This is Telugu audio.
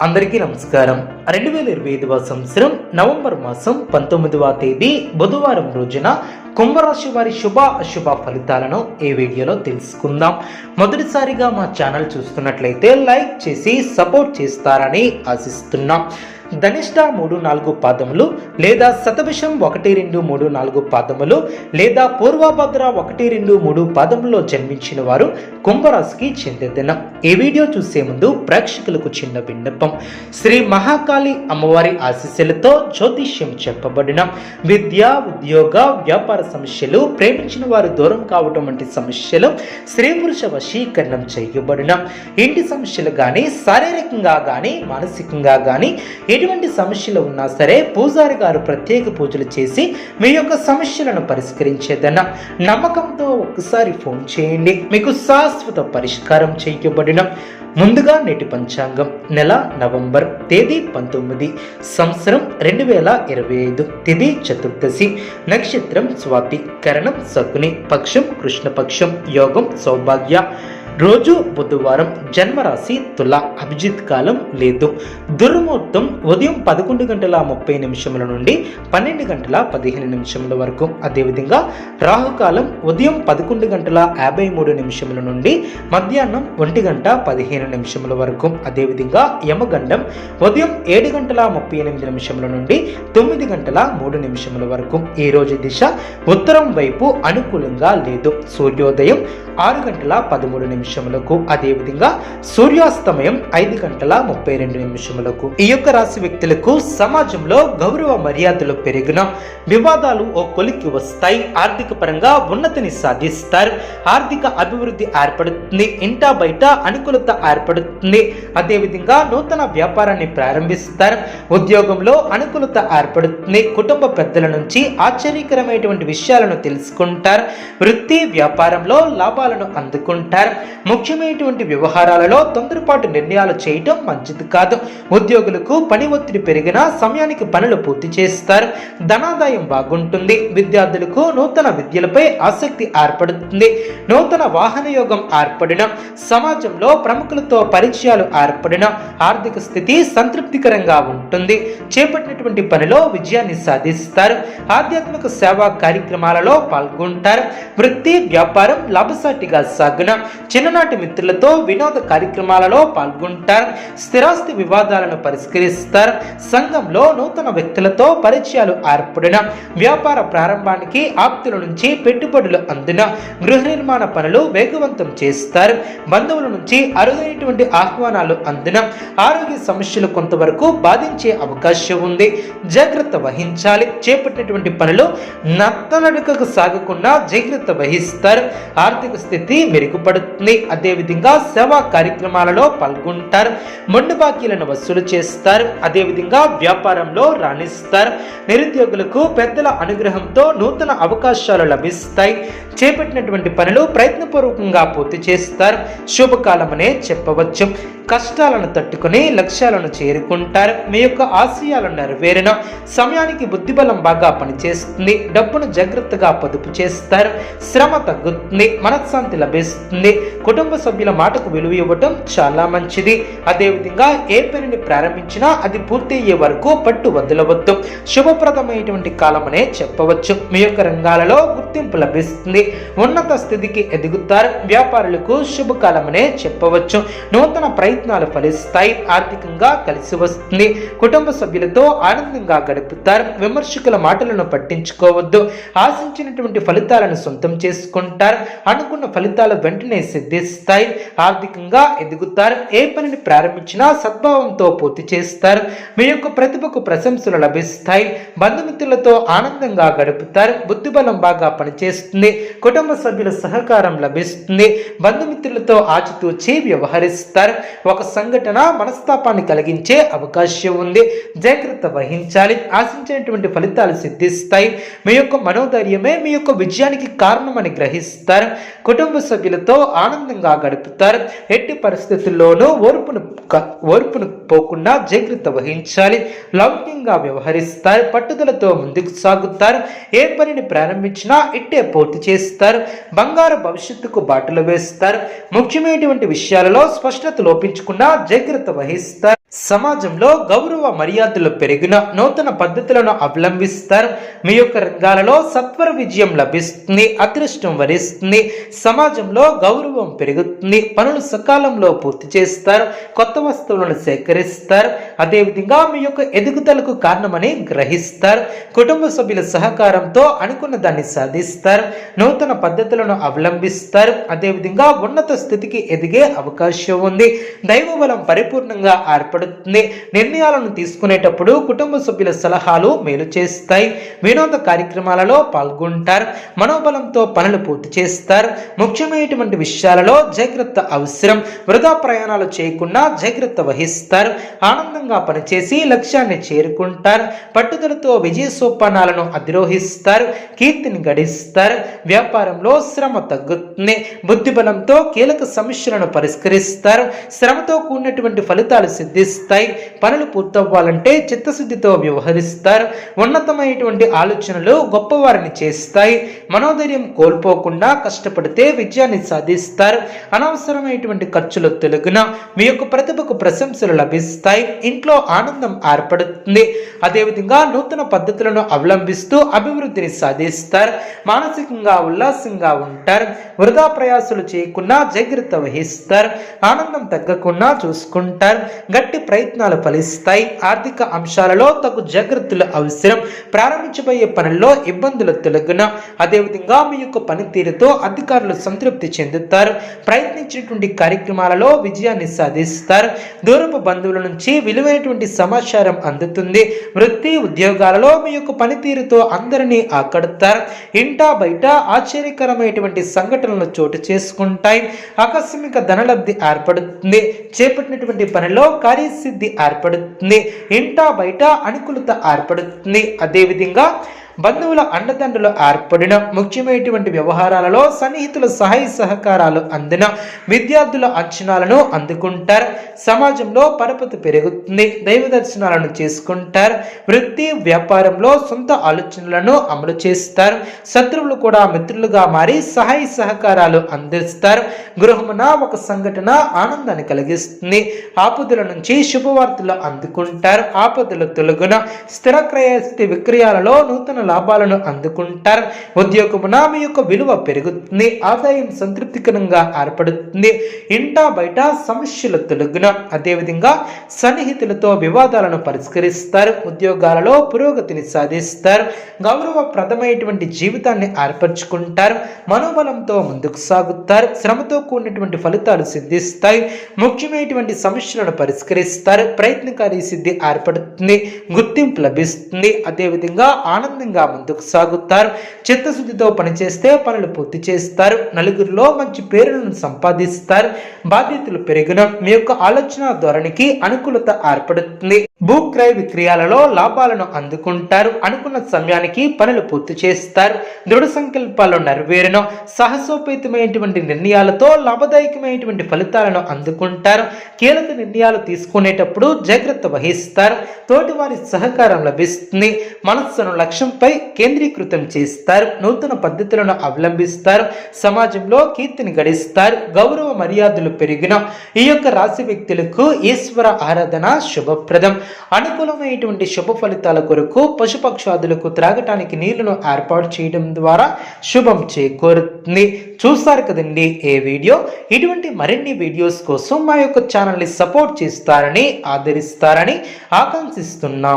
అందరికీ నమస్కారం. రెండు వేల ఇరవై ఐదవ సంవత్సరం నవంబర్ మాసం పంతొమ్మిదవ తేదీ బుధవారం రోజున కుంభరాశి వారి శుభ అశుభ ఫలితాలను ఈ వీడియోలో తెలుసుకుందాం. మొదటిసారిగా మా ఛానల్ చూస్తున్నట్లయితే లైక్ చేసి సపోర్ట్ చేస్తారని ఆశిస్తున్నాం. ధనిష్ట మూడు నాలుగు పాదములు లేదా శతభిషం ఒకటి రెండు మూడు నాలుగు పాదములు లేదా పూర్వభద్ర ఒకటి రెండు మూడు పాదములో జన్మించిన వారు కుంభరాశికి చెందిన ఈ వీడియో చూసే ముందు ప్రేక్షకులకు చిన్న విన్నపం. శ్రీ మహాకాళి అమ్మవారి ఆశీస్సులతో జ్యోతిష్యం చెప్పబడిన విద్య ఉద్యోగ వ్యాపార సమస్యలు ప్రేమించిన వారు దూరం కావటం వంటి సమస్యలు స్త్రీ పురుష వశీకరణం చేయబడిన. ఇంటి సమస్యలు కానీ శారీరకంగా కానీ మానసికంగా కానీ ఎటువంటి సమస్యలు ఉన్నా సరే పూజారి గారు ప్రత్యేక పూజలు చేసి మీ యొక్క సమస్యలను పరిష్కరించేదన్న నమ్మకంతో ఒకసారి ఫోన్ చేయండి. మీకు శాశ్వత పరిష్కారం చేయబడిన ముందుగా నేటి పంచాంగం నెల నవంబర్ తేదీ పంతొమ్మిది సంవత్సరం రెండు వేల ఇరవై ఐదు తిథి చతుర్దశి. నక్షత్రం స్వాతి కరణం శకుని పక్షం కృష్ణపక్షం యోగం సౌభాగ్య రోజు బుధవారం జన్మరాశి తుల అభిజిత్ కాలం లేదు. దుర్ముహూర్తం ఉదయం పదకొండు గంటల ముప్పై నిమిషముల నుండి పన్నెండు గంటల పదిహేను నిమిషముల వరకు. అదేవిధంగా రాహుకాలం ఉదయం పదకొండు గంటల యాభై మూడు నిమిషముల నుండి మధ్యాహ్నం ఒంటి గంట పదిహేను నిమిషముల వరకు. అదేవిధంగా యమగండం ఉదయం ఏడు గంటల ముప్పై ఎనిమిది నిమిషముల నుండి తొమ్మిది గంటల మూడు నిమిషముల వరకు. ఈ రోజు దిశ ఉత్తరం వైపు అనుకూలంగా లేదు. సూర్యోదయం ఆరు గంటల పదమూడు నిమిషం నిమిషములకు అదేవిధంగా సూర్యాస్తమయం ఐదు గంటల ముప్పై రెండు నిమిషములకు. ఈ యొక్క రాశి వ్యక్తులకు సమాజంలో గౌరవ మర్యాదలు పెరిగిన వివాదాలు ఓ కొలికి వస్తాయి. ఆర్థిక పరంగా ఉన్నతిని సాధిస్తారు. ఆర్థిక అభివృద్ధి ఏర్పడుతుంది. ఇంటా బయట అనుకూలత ఏర్పడుతుంది. అదేవిధంగా నూతన వ్యాపారాన్ని ప్రారంభిస్తారు. ఉద్యోగంలో అనుకూలత ఏర్పడుతుంది. కుటుంబ పెద్దల నుంచి ఆశ్చర్యకరమైనటువంటి విషయాలను తెలుసుకుంటారు. వృత్తి వ్యాపారంలో లాభాలను అందుకుంటారు. ముఖ్యమైనటువంటి వ్యవహారాలలో తొందరపాటు నిర్ణయాలు చేయటం మంచిది కాదు. ఉద్యోగులకు పని ఒత్తిడి పెరిగినా సమయానికి పనులు పూర్తి చేస్తారు. ధనాదాయం బాగుంటుంది. విద్యార్థులకు నూతన విద్యలపై ఆసక్తి ఏర్పడుతుంది. నూతన వాహన యోగం ఏర్పడిన సమాజంలో ప్రముఖులతో పరిచయాలు ఏర్పడిన ఆర్థిక స్థితి సంతృప్తికరంగా ఉంటుంది. చేపట్టినటువంటి పనిలో విజయాన్ని సాధిస్తారు. ఆధ్యాత్మిక సేవా కార్యక్రమాలలో పాల్గొంటారు. వృత్తి వ్యాపారం లాభసాటిగా సాగున చిన్ననాటి మిత్రులతో వినోద కార్యక్రమాలలో పాల్గొంటారు. స్థిరాస్తి వివాదాలను పరిష్కరిస్తారు. సంఘంలో నూతన వ్యక్తులతో పరిచయాలు ఏర్పడిన వ్యాపార ప్రారంభానికి ఆప్తుల నుంచి పెట్టుబడులు అందిన గృహ నిర్మాణ పనులు వేగవంతం చేస్తారు. బంధువుల నుంచి అరుదైనటువంటి ఆహ్వానాలు అందిన ఆరోగ్య సమస్యలు కొంతవరకు బాధించే అవకాశం ఉంది. జాగ్రత్త వహించాలి. చేపట్టినటువంటి పనులు నత్తనడుకకు సాగకుండా జాగ్రత్త వహిస్తారు. ఆర్థిక స్థితి మెరుగుపడుతుంది. అదేవిధంగా సేవా కార్యక్రమాలలో పాల్గొంటారు మొండు బాకీలను వసూలు చేస్తారు అదేవిధంగా వ్యాపారంలో రాణిస్తారు. నిరుద్యోగులకు పెద్దల అనుగ్రహంతో నూతన అవకాశాలు లభిస్తాయి. చేపట్టినటువంటి పనులు ప్రయత్నపూర్వకంగా పూర్తి చేస్తారు. శుభకాలమనే చెప్పవచ్చు. కష్టాలను తట్టుకుని లక్ష్యాలను చేరుకుంటారు. మీ యొక్క ఆశయాలు నెరవేరిన సమయానికి బుద్ధిబలం బాగా పనిచేస్తుంది. డబ్బును జాగ్రత్తగా పొదుపు చేస్తారు. శ్రమ తగ్గుతుంది. మనశ్శాంతి లభిస్తుంది. కుటుంబ సభ్యుల మాటకు విలువ ఇవ్వటం చాలా మంచిది. అదేవిధంగా ఏ పనిని ప్రారంభించినా అది పూర్తయ్యే వరకు పట్టు వదలవద్దు. శుభప్రదమైనటువంటి కాలమనే చెప్పవచ్చు. మీ యొక్క రంగాలలో గుర్తింపు లభిస్తుంది. ఉన్నత స్థితికి ఎదుగుతారు. వ్యాపారులకు శుభకాలమనే చెప్పవచ్చు. నూతన ప్రయత్నాలు ఫలిస్తాయి ఆర్థికంగా కలిసి వస్తుంది. కుటుంబ సభ్యులతో ఆనందంగా గడుపుతారు. విమర్శకుల మాటలను పట్టించుకోవద్దు. ఆశించినటువంటి ఫలితాలను సొంతం చేసుకుంటారు. అనుకున్న ఫలితాలు వెంటనే సిద్ధిస్తాయి ఆర్థికంగా ఎదుగుతారు. ఏ పనిని ప్రారంభించినా సద్భావంతో పూర్తి చేస్తారు. మీ యొక్క ప్రతిభకు ప్రశంసలు లభిస్తాయి. బంధుమిత్రులతో ఆనందంగా గడుపుతారు. బుద్ధిబలం బాగా పనిచేస్తుంది. కుటుంబ సభ్యుల సహకారం లభిస్తుంది. బంధుమిత్రులతో ఆచితూచి వ్యవహరిస్తారు. ఒక సంఘటన మనస్తాపాన్ని కలిగించే అవకాశం ఉంది. జాగ్రత్త వహించాలి. ఆశించినటువంటి ఫలితాలు సిద్ధిస్తాయి. మీ యొక్క మనోధైర్యమే మీ యొక్క విజయానికి కారణమని గ్రహిస్తారు. కుటుంబ సభ్యులతో ఆనందంగా గడుపుతారు. ఎట్టి పరిస్థితుల్లోనూ ఓర్పును ఓర్పును పోకుండా జాగ్రత్త వహించాలి. లౌక్యంగా వ్యవహరిస్తారు. పట్టుదలతో ముందుకు సాగుతారు. ఏ పనిని ప్రారంభించినా ఇట్టే పూర్తి చేస్తారు. బంగారు భవిష్యత్తుకు బాటలు వేస్తారు. ముఖ్యమైనటువంటి విషయాలలో స్పష్టత లోపించకుండా జాగ్రత్త వహిస్తారు సమాజంలో గౌరవ మర్యాదలు పెరిగిన నూతన పద్ధతులను అవలంబిస్తారు. మీ యొక్క రంగాలలో సత్వర విజయం లభిస్తుంది అదృష్టం వరిస్తుంది. సమాజంలో గౌరవం పెరుగుతుంది పనులు సకాలంలో పూర్తి చేస్తారు కొత్త వస్తువులను సేకరిస్తారు. అదేవిధంగా మీ యొక్క ఎదుగుదలకు కారణమని గ్రహిస్తారు. కుటుంబ సభ్యుల సహకారంతో అనుకున్న దాన్ని సాధిస్తారు నూతన పద్ధతులను అవలంబిస్తారు. అదేవిధంగా ఉన్నత స్థితికి ఎదిగే అవకాశం ఉంది. దైవ బలం పరిపూర్ణంగా సహాయపడుతుంది నిర్ణయాలను తీసుకునేటప్పుడు కుటుంబ సభ్యుల సలహాలు మేలు చేస్తాయి. వినోద కార్యక్రమాలలో పాల్గొంటారు. మనోబలంతో పనులు పూర్తి చేస్తారు. ముఖ్యమైనటువంటి విషయాలలో జాగ్రత్త అవసరం. వృధా ప్రయాణాలు చేయకుండా జాగ్రత్త వహిస్తారు. ఆనందంగా పనిచేసి లక్ష్యాన్ని చేరుకుంటారు. పట్టుదలతో విజయ సోపానాలను అధిరోహిస్తారు. కీర్తిని గడిస్తారు. వ్యాపారంలో శ్రమ తగ్గుతుంది. బుద్ధిబలంతో కీలక సమస్యలను పరిష్కరిస్తారు. శ్రమతో కూడినటువంటి ఫలితాలు సిద్ధిస్తాయి పనులు పూర్తవ్వాలంటే చిత్తశుద్ధితో వ్యవహరిస్తారు. ఉన్నతమైనటువంటి ఆలోచనలు గొప్పవారిని చేస్తాయి. మనోధైర్యం కోల్పోకుండా కష్టపడితే విజయాన్ని సాధిస్తారు. అనవసరమైనటువంటి ఖర్చులు తెలుగున మీ యొక్క ప్రతిభకు ప్రశంసలు లభిస్తాయి. ఇంట్లో ఆనందం ఏర్పడుతుంది. అదేవిధంగా నూతన పద్ధతులను అవలంబిస్తూ అభివృద్ధిని సాధిస్తారు. మానసికంగా ఉల్లాసంగా ఉంటారు. వృధా ప్రయాసాలు చేయకుండా జాగ్రత్త వహిస్తారు. ఆనందం తగ్గకుండా చూసుకుంటారు. గట్టి ప్రయత్నాలు ఫలిస్తాయి. ఆర్థిక అంశాలలో తగు జాగ్రత్తలు అవసరం. ప్రారంభించబోయే పనుల్లో ఇబ్బందులు తొలగున. అదేవిధంగా మీ యొక్క పనితీరుతో అధికారులు సంతృప్తి చెందుతారు. ప్రయత్నించినటువంటి కార్యక్రమాలలో విజయాన్ని సాధిస్తారు. దూరపు బంధువుల నుంచి విలువైనటువంటి సమాచారం అందుతుంది. వృత్తి ఉద్యోగాలలో మీ యొక్క పనితీరుతో అందరినీ ఆకడతారు. ఇంటా బయట ఆశ్చర్యకరమైనటువంటి సంఘటనలు చోటు చేసుకుంటాయి. ఆకస్మిక ధనలబ్ధి ఏర్పడుతుంది. చేపట్టినటువంటి పనిలో సిద్ధి ఏర్పడుతుంది. ఇంటా బయట అనుకూలత ఏర్పడుతుంది. అదేవిధంగా బంధువుల అండదండలు ఏర్పడిన ముఖ్యమైనటువంటి వ్యవహారాలలో సన్నిహితుల సహాయ సహకారాలు అందిన విద్యార్థుల అంచనాలను అందుకుంటారు. సమాజంలో పరపతి పెరుగుతుంది. దైవ దర్శనాలను చేసుకుంటారు. వృత్తి వ్యాపారంలో సొంత ఆలోచనలను అమలు చేస్తారు. శత్రువులు కూడా మిత్రులుగా మారి సహాయ సహకారాలు అందిస్తారు. గృహమున ఒక సంఘటన ఆనందాన్ని కలిగిస్తుంది. ఆపదల నుంచి శుభవార్తలు అందుకుంటారు. ఆపదలు తొలగున స్థిర క్రయస్థితి విక్రయాలలో నూతన లాభాలను అందుకుంటారు. ఉద్యోగమున మీ యొక్క విలువ పెరుగుతుంది. ఆదాయం సంతృప్తికరంగా ఏర్పడుతుంది. ఇంటా బయట సమస్యలు తొలగున అదేవిధంగా సన్నిహితులతో వివాదాలను పరిష్కరిస్తారు. ఉద్యోగాలలో పురోగతిని సాధిస్తారు. గౌరవప్రదమైనటువంటి జీవితాన్ని ఏర్పరచుకుంటారు. మనోబలంతో ముందుకు సాగుతారు. శ్రమతో కూడినటువంటి ఫలితాలు సిద్ధిస్తాయి. ముఖ్యమైనటువంటి సమస్యలను పరిష్కరిస్తారు. ప్రయత్నకారి సిద్ధి ఏర్పడుతుంది. గుర్తింపు లభిస్తుంది. అదేవిధంగా ఆనందంగా ముందుకు సాగుతారు. చిత్తశుద్ధితో పనిచేస్తే పనులు పూర్తి చేస్తారు. నలుగురిలో మంచి పేరులను సంపాదిస్తారు. బాధ్యతలు పెరిగిన మీ యొక్క ఆలోచన ధోరణికి అనుకూలత ఏర్పడుతుంది. భూక్రయ విక్రయాలలో లాభాలను అందుకుంటారు. అనుకున్న సమయానికి పనులు పూర్తి చేస్తారు. దృఢ సంకల్పాలు నెరవేరను. సాహసోపేతమైనటువంటి నిర్ణయాలతో లాభదాయకమైనటువంటి ఫలితాలను అందుకుంటారు. కీలక నిర్ణయాలు తీసుకునేటప్పుడు జాగ్రత్త వహిస్తారు. తోటివారి సహకారం లభిస్తుంది. మనస్సును లక్ష్యంపై కేంద్రీకృతం చేస్తారు నూతన పద్ధతులను అవలంబిస్తారు సమాజంలో కీర్తిని గడిస్తారు గౌరవ మర్యాదలు పెరిగిన ఈ యొక్క రాశి వ్యక్తులకు ఈశ్వర ఆరాధన శుభప్రదం. అనుకూలమైనటువంటి శుభ ఫలితాల కొరకు పశుపక్షాదులకు త్రాగటానికి నీళ్ళను ఏర్పాటు చేయడం ద్వారా శుభం చేకూరుతుంది. చూస్తారు కదండి ఏ వీడియో? ఇటువంటి మరిన్ని వీడియోస్ కోసం మా యొక్క ఛానల్ని సపోర్ట్ చేస్తారని ఆదరిస్తారని ఆకాంక్షిస్తున్నాం.